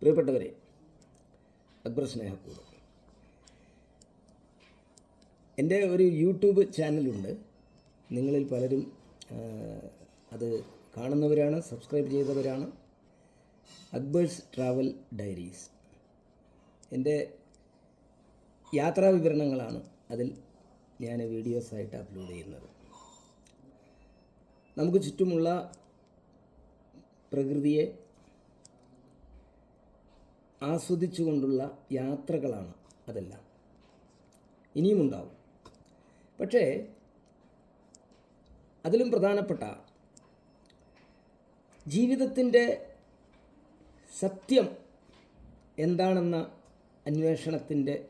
പ്രിയപ്പെട്ടവരെ അക്ബർ സ്നേഹക്കൂട്. എന്റെ ഒരു യൂട്യൂബ് ചാനലുണ്ട്. നിങ്ങളിൽ പലരും അത് കാണുന്നവരാണ് സബ്സ്ക്രൈബ് ചെയ്തവരാണ്. Akbar's travel diaries. എന്റെ യാത്രാ വിവരണങ്ങളാണ് അതിൽ ഞാൻ വീഡിയോസായിട്ട് അപ്ലോഡ് ചെയ്യുന്നത്. നമുക്ക് ചുറ്റുമുള്ള പ്രകൃതിയെ ആസ്വദിച്ചുകൊണ്ടുള്ള യാത്രകളാണ് അതെല്ലാം. ഇനിയും ഉണ്ടാവും പക്ഷേ അതിലും പ്രധാനപ്പെട്ട ജീവിതത്തിന്റെ സത്യം എന്താണെന്ന അന്വേഷണത്തിന്റെ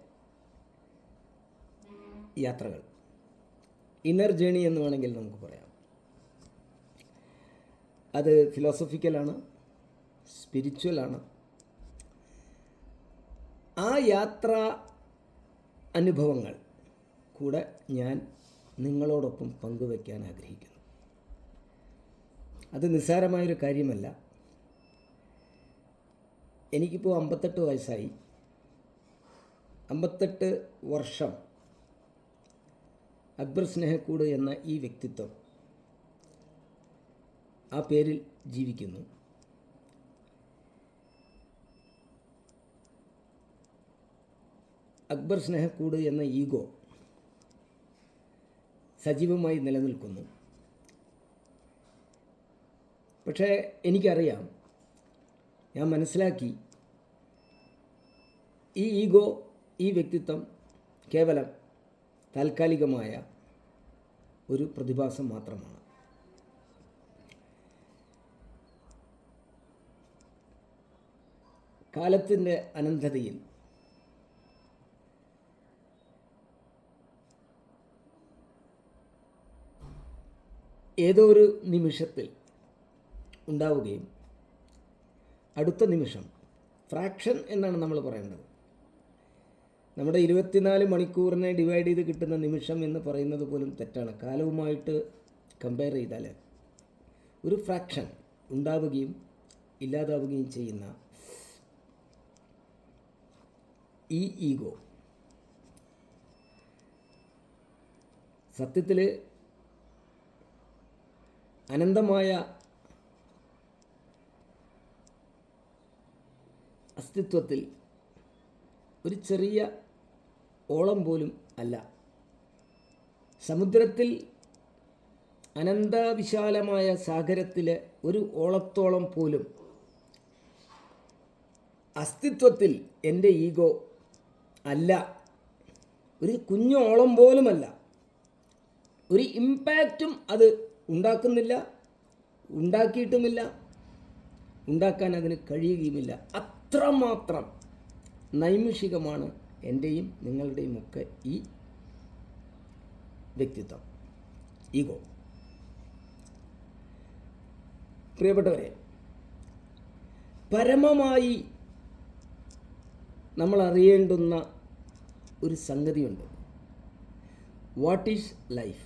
യാത്രകൾ. ഇന്നർ ജേണി എന്ന് വേണമെങ്കിൽ നമുക്ക് പറയാം. അത് ഫിലോസഫിക്കലാണ് സ്പിരിച്വലാണ് ആ യാത്ര അനുഭവങ്ങൾ കൂടെ ഞാൻ നിങ്ങളോടൊപ്പം പങ്കുവയ്ക്കാൻ ആഗ്രഹിക്കുന്നു. അത് നിസ്സാരമായൊരു കാര്യമല്ല. എനിക്കിപ്പോൾ അമ്പത്തെട്ട് വയസ്സായി. അമ്പത്തെട്ട് വർഷം അക്ബർ സ്നേഹക്കൂട് എന്ന ഈ വ്യക്തിത്വം ആ പേരിൽ ജീവിക്കുന്നു. അക്ബർ സ്നേഹക്കൂട് എന്ന ഈഗോ സജീവമായി നിലനിൽക്കുന്നു. പക്ഷേ എനിക്കറിയാം ഞാൻ മനസ്സിലാക്കി ഈ ഈഗോ ഈ വ്യക്തിത്വം കേവലം താൽക്കാലികമായ ഒരു പ്രതിഭാസം മാത്രമാണ്. കാലത്തിന്റെ അനന്തതയിൽ ഏതോ ഒരു നിമിഷത്തിൽ ഉണ്ടാവുകയും അടുത്ത നിമിഷം ഫ്രാക്ഷൻ എന്നാണ് നമ്മൾ പറയേണ്ടത്. നമ്മുടെ ഇരുപത്തിനാല് മണിക്കൂറിനെ ഡിവൈഡ് ചെയ്ത് കിട്ടുന്ന നിമിഷം എന്ന് പറയുന്നത് പോലും തെറ്റാണ്. കാലവുമായിട്ട് കമ്പയർ ചെയ്താൽ ഒരു ഫ്രാക്ഷൻ ഉണ്ടാവുകയും ഇല്ലാതാവുകയും ചെയ്യുന്ന ഈ ഈഗോ സത്യത്തിൽ അനന്തമായ അസ്തിത്വത്തിൽ ഒരു ചെറിയ ഓളം പോലും അല്ല. സമുദ്രത്തിൽ അനന്തവിശാലമായ സാഗരത്തിലെ ഒരു ഓളത്തോളം പോലും അസ്തിത്വത്തിൽ എന്റെ ഈഗോ അല്ല. ഒരു കുഞ്ഞോളം പോലുമല്ല. ഒരു ഇമ്പാക്റ്റും അത് ഉണ്ടാക്കുന്നില്ല ഉണ്ടാക്കിയിട്ടുമില്ല ഉണ്ടാക്കാൻ അതിന് കഴിയുകയുമില്ല. അത്രമാത്രം നൈമിഷികമാണ് എന്റെയും നിങ്ങളുടെയും ഒക്കെ ഈ വ്യക്തിത്വം ഈഗോ. പ്രിയപ്പെട്ടവരെ പരമമായി നമ്മൾ അറിയേണ്ടുന്ന ഒരു സംഗതിയുണ്ട്. വാട്ട് ഈസ് ലൈഫ്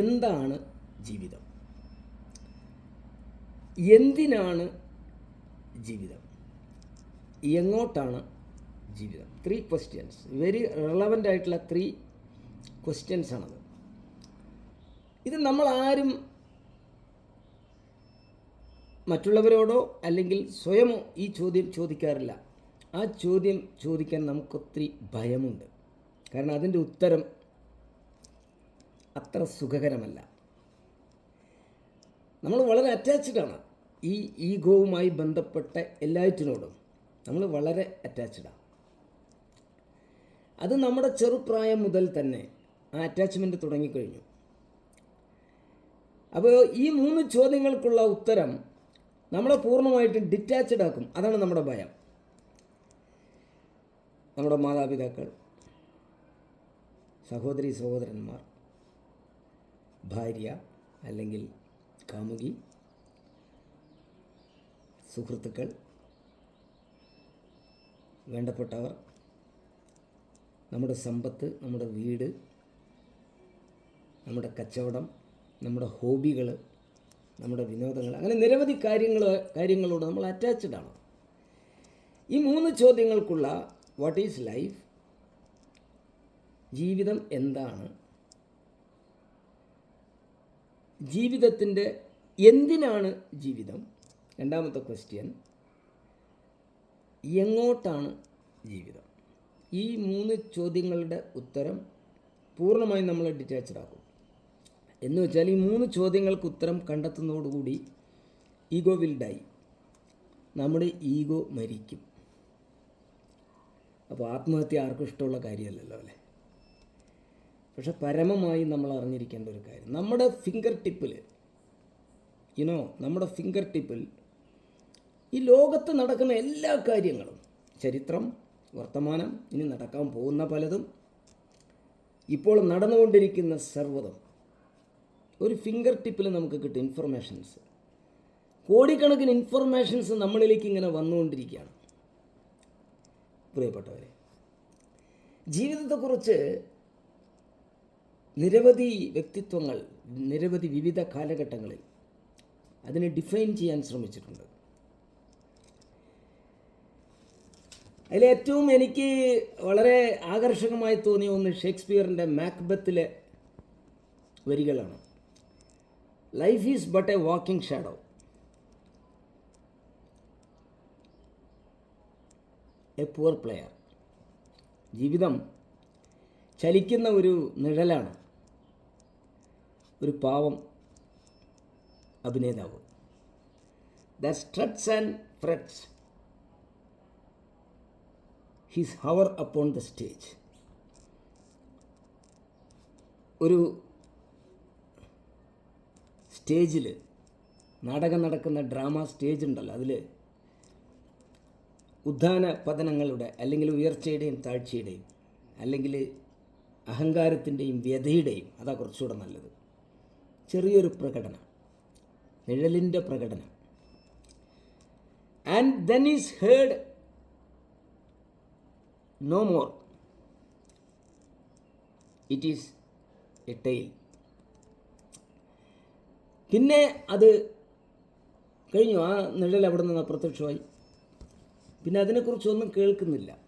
എന്താണ് ജീവിതം. എന്തിനാണ് ജീവിതം? എങ്ങോട്ടാണ് ജീവിതം? ത്രീ ക്വസ്റ്റ്യൻസ് വെരി റിലവന്റ് ആയിട്ടുള്ള ത്രീ ക്വസ്റ്റ്യൻസ് ആണത്. ഇത് നമ്മൾ ആരും മറ്റുള്ളവരോടോ അല്ലെങ്കിൽ സ്വയമോ ഈ ചോദ്യം ചോദിക്കാറില്ല. ആ ചോദ്യം ചോദിക്കാൻ നമുക്കൊത്തിരി ഭയമുണ്ട്. കാരണം അതിന്റെ ഉത്തരം അത്ര സുഖകരമല്ല. നമ്മൾ വളരെ അറ്റാച്ച്ഡ് ആണ്. ഈ ഈഗോവുമായി ബന്ധപ്പെട്ട എല്ലാറ്റിനോടും നമ്മൾ വളരെ അറ്റാച്ച്ഡാണ് അത് നമ്മുടെ ചെറുപ്രായം മുതൽ തന്നെ ആ അറ്റാച്ച്മെന്റ് തുടങ്ങിക്കഴിഞ്ഞു. അപ്പോൾ ഈ മൂന്ന് ചോദ്യങ്ങൾക്കുള്ള ഉത്തരം നമ്മളെ പൂർണമായിട്ടും ഡിറ്റാച്ച്ഡ് ആക്കും. അതാണ് നമ്മുടെ ഭയം. നമ്മുടെ മാതാപിതാക്കൾ സഹോദരി സഹോദരന്മാർ ഭാര്യ അല്ലെങ്കിൽ കാമുകി സുഹൃത്തുക്കൾ വേണ്ടപ്പെട്ടവർ നമ്മുടെ സമ്പത്ത് നമ്മുടെ വീട് നമ്മുടെ കച്ചവടം നമ്മുടെ ഹോബികൾ നമ്മുടെ വിനോദങ്ങൾ അങ്ങനെ നിരവധി കാര്യങ്ങൾ കാര്യങ്ങളോട് നമ്മൾ അറ്റാച്ച്ഡ് ആണ്. ഈ മൂന്ന് ചോദ്യങ്ങൾക്കുള്ള വാട്ട് ഈസ് ലൈഫ് ജീവിതം എന്താണ്? ജീവിതത്തിന്റെ എന്തിനാണ് ജീവിതം? രണ്ടാമത്തെ ക്വസ്റ്റ്യൻ എങ്ങോട്ടാണ് ജീവിതം? ഈ മൂന്ന് ചോദ്യങ്ങളുടെ ഉത്തരം പൂർണമായും നമ്മൾ ഡിറ്റാച്ച്ഡ് ആക്കും. എന്ന് വെച്ചാൽ ഈ മൂന്ന് ചോദ്യങ്ങൾക്ക് ഉത്തരം കണ്ടെത്തുന്നതോടുകൂടി ഈഗോ വിൽ ഡൈ നമ്മുടെ ഈഗോ മരിക്കും. അപ്പോൾ ആത്മഹത്യ ആർക്കും ഇഷ്ടമുള്ള കാര്യമല്ലല്ലോ അല്ലേ? പക്ഷെ പരമമായി നമ്മൾ അറിഞ്ഞിരിക്കേണ്ട ഒരു കാര്യം. നമ്മുടെ ഫിംഗർ ടിപ്പിൽ യുനോ നമ്മുടെ ഫിംഗർ ടിപ്പിൽ ഈ ലോകത്ത് നടക്കുന്ന എല്ലാ കാര്യങ്ങളും ചരിത്രം വർത്തമാനം ഇനി നടക്കാൻ പോകുന്ന പലതും ഇപ്പോൾ നടന്നുകൊണ്ടിരിക്കുന്ന സർവതും ഒരു ഫിംഗർ ടിപ്പിൽ നമുക്ക് കിട്ടും ഇൻഫർമേഷൻസ് കോടിക്കണക്കിന് ഇൻഫർമേഷൻസ് നമ്മളിലേക്ക് ഇങ്ങനെ വന്നുകൊണ്ടിരിക്കുകയാണ്. പ്രിയപ്പെട്ടവരെ ജീവിതത്തെക്കുറിച്ച് നിരവധി വ്യക്തിത്വങ്ങൾ നിരവധി വിവിധ കാലഘട്ടങ്ങളിൽ അതിനെ ഡിഫൈൻ ചെയ്യാൻ ശ്രമിച്ചിട്ടുണ്ട്. അതിലേറ്റവും എനിക്ക് വളരെ ആകർഷകമായി തോന്നിയ ഒന്ന് ഷേക്സ്പിയറിന്റെ മാക്ബത്തിലെ വരികളാണ്. Life is but a walking shadow a poor player ജീവിതം ചലിക്കുന്ന ഒരു നിഴലാണ്. ഒരു പാവം അഭിനേതാവ്. The struts and frets his hour upon the stage ഒരു സ്റ്റേജിൽ നാടകം നടക്കുന്ന ഡ്രാമ സ്റ്റേജ് ഉണ്ടല്ലോ അതിൽ ഉദ്ധാന പതനങ്ങളുടെ അല്ലെങ്കിൽ ഉയർച്ചയുടെയും താഴ്ചയുടെയും അല്ലെങ്കിൽ അഹങ്കാരത്തിന്റെയും വ്യതയുടെയും അതാ കുറച്ചുകൂടെ നല്ലത്. ചെറിയൊരു പ്രകടനം. നിഴലിന്റെ പ്രകടനം. And then is heard no more it is a tale പിന്നെ അത് കഴിഞ്ഞു. ആ നിഴൽ അവിടെ നിന്ന് അപ്രത്യക്ഷമായി. പിന്നെ അതിനെക്കുറിച്ചൊന്നും കേൾക്കുന്നില്ല.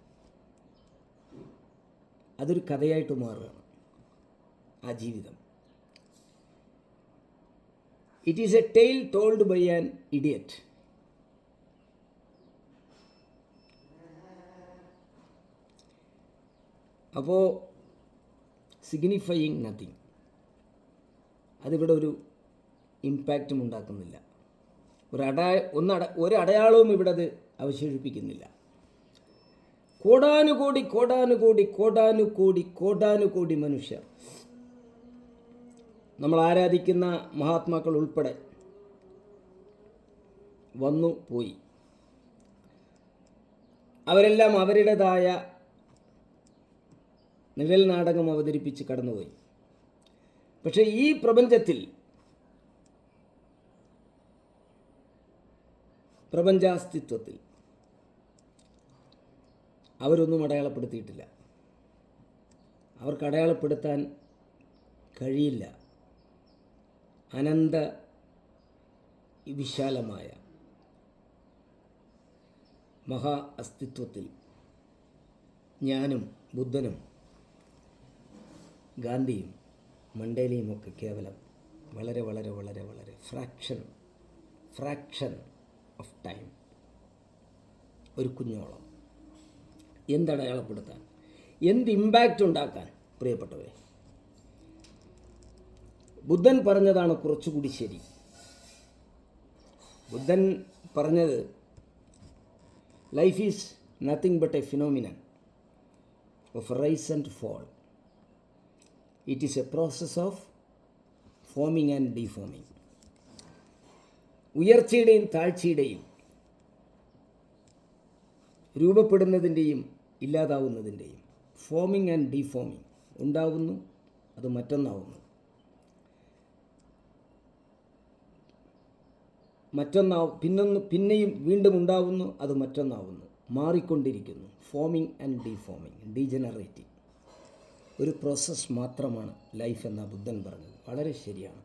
അതൊരു കഥയായിട്ട് മാറുകയാണ് ആ ജീവിതം. It is a tale told by an idiot അപ്പോൾ സിഗ്നിഫയിങ് നത്തിങ് അതിവിടെ ഒരു ഇമ്പാക്റ്റും ഉണ്ടാക്കുന്നില്ല. ഒരു അടയ ഒന്നട ഒരു അടയാളവും ഇവിടെ അത് അവശേഷിപ്പിക്കുന്നില്ല. കോടാനുകോടി കോടാനുകോടി കോടാനുകോടി കോടാനുകോടി മനുഷ്യർ. നമ്മൾ ആരാധിക്കുന്ന മഹാത്മാക്കൾ ഉൾപ്പെടെ വന്നു പോയി. അവരെല്ലാം അവരുടേതായ നിഴൽ നാടകം അവതരിപ്പിച്ച് കടന്നുപോയി. പക്ഷേ ഈ പ്രപഞ്ചത്തിൽ പ്രപഞ്ചാസ്തിത്വത്തിൽ അവരൊന്നും അടയാളപ്പെടുത്തിയിട്ടില്ല. അവർക്ക് അടയാളപ്പെടുത്താൻ കഴിയില്ല. അനന്ത വിശാലമായ മഹാ അസ്തിത്വത്തിൽ ഞാനും ബുദ്ധനും ഗാന്ധിയും മണ്ടേലിയും ഒക്കെ കേവലം വളരെ വളരെ വളരെ വളരെ ഫ്രാക്ഷൻ ഫ്രാക്ഷൻ ഓഫ് ടൈം ഒരു കുഞ്ഞോളം. എന്തടയാളപ്പെടുത്താൻ എന്ത് ഇമ്പാക്റ്റ് ഉണ്ടാക്കാൻ? പ്രിയപ്പെട്ടവരെ ബുദ്ധൻ പറഞ്ഞതാണ് കുറച്ചുകൂടി ശരി. ബുദ്ധൻ പറഞ്ഞത് life is nothing but a phenomenon of rise and fall it is a process of forming and deforming ഉയർച്ചയുടെയും താഴ്ചയുടെയും രൂപപ്പെടുന്നതിന്റെയും ഇല്ലാതാവുന്നതിന്റെയും ഫോമിങ് ആൻഡ് ഡിഫോമിങ് ഉണ്ടാവുന്നു അത് മറ്റൊന്നാവുന്നു. മറ്റൊന്നാ പിന്നൊന്ന് പിന്നെയും വീണ്ടും ഉണ്ടാവുന്നു അത് മറ്റൊന്നാവുന്നു. മാറിക്കൊണ്ടിരിക്കുന്നു. ഫോമിങ് ആൻഡ് ഡീഫോമിങ് ഡീജനറേറ്റിംഗ് ഒരു പ്രോസസ്സ് മാത്രമാണ് ലൈഫ് എന്ന ബുദ്ധൻ പറഞ്ഞത്. വളരെ ശരിയാണ്.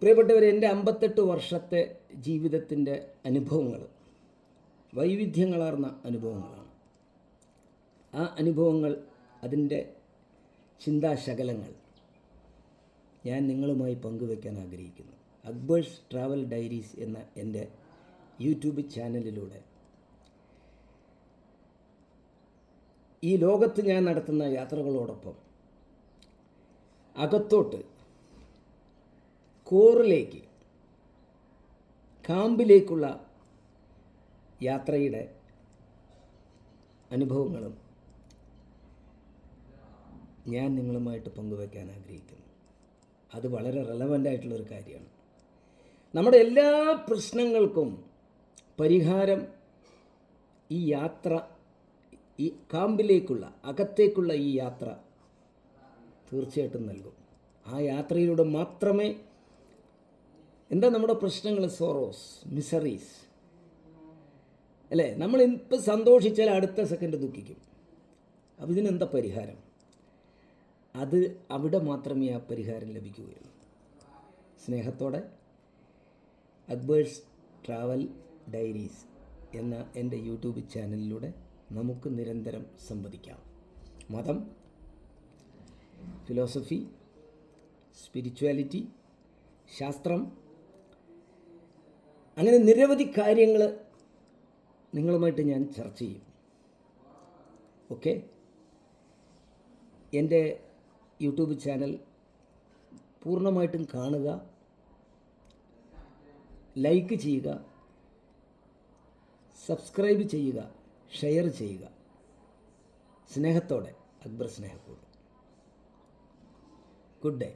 പ്രിയപ്പെട്ടവർ എന്റെ അമ്പത്തെട്ട് വർഷത്തെ ജീവിതത്തിന്റെ അനുഭവങ്ങൾ വൈവിധ്യങ്ങളാർന്ന അനുഭവങ്ങളാണ്. ആ അനുഭവങ്ങൾ അതിന്റെ ചിന്താശകലങ്ങൾ ഞാൻ നിങ്ങളുമായി പങ്കുവെക്കാൻ ആഗ്രഹിക്കുന്നു. അക്ബേഴ്സ് ട്രാവൽ ഡയറീസ് എന്ന എന്റെ യൂട്യൂബ് ചാനലിലൂടെ. ഈ ലോകത്ത് ഞാൻ നടത്തുന്ന യാത്രകളോടൊപ്പം അകത്തോട്ട് കോറിലേക്ക് കാമ്പിലേക്കുള്ള യാത്രയുടെ അനുഭവങ്ങളും ഞാൻ നിങ്ങളുമായിട്ട് പങ്കുവെക്കാൻ ആഗ്രഹിക്കുന്നു. അത് വളരെ റെലവന്റ് ആയിട്ടുള്ളൊരു കാര്യമാണ്. നമ്മുടെ എല്ലാ പ്രശ്നങ്ങൾക്കും പരിഹാരം ഈ യാത്ര ഈ കാമ്പിലേക്കുള്ള അകത്തേക്കുള്ള ഈ യാത്ര തീർച്ചയായിട്ടും നൽകും. ആ യാത്രയിലൂടെ മാത്രമേ എന്താ നമ്മുടെ പ്രശ്നങ്ങൾ? സോറോസ് മിസറീസ് അല്ലേ? നമ്മൾ ഇപ്പം സന്തോഷിച്ചാൽ അടുത്ത സെക്കൻഡ് ദുഃഖിക്കും. അപ്പം ഇതിനെന്താ പരിഹാരം? അത് അവിടെ മാത്രമേ ആ പരിഹാരം ലഭിക്കുകയുള്ളൂ. സ്നേഹത്തോടെ അക്ബേഴ്സ് ട്രാവൽ ഡയറീസ് എന്ന എന്റെ യൂട്യൂബ് ചാനലിലൂടെ നമുക്ക് നിരന്തരം സംവദിക്കാം. മതം ഫിലോസഫി സ്പിരിച്വാലിറ്റി ശാസ്ത്രം അങ്ങനെ നിരവധി കാര്യങ്ങൾ നിങ്ങളുമായിട്ട് ഞാൻ ചർച്ച ചെയ്യും. ഓക്കെ? എന്റെ യൂട്യൂബ് ചാനൽ പൂർണമായിട്ടും കാണുക ലൈക്ക് ചെയ്യുക സബ്സ്ക്രൈബ് ചെയ്യുക ഷെയർ ചെയ്യുക. സ്നേഹത്തോടെ അക്ബർ സ്നേഹക്കൂട് ഗുഡ് ഡേ.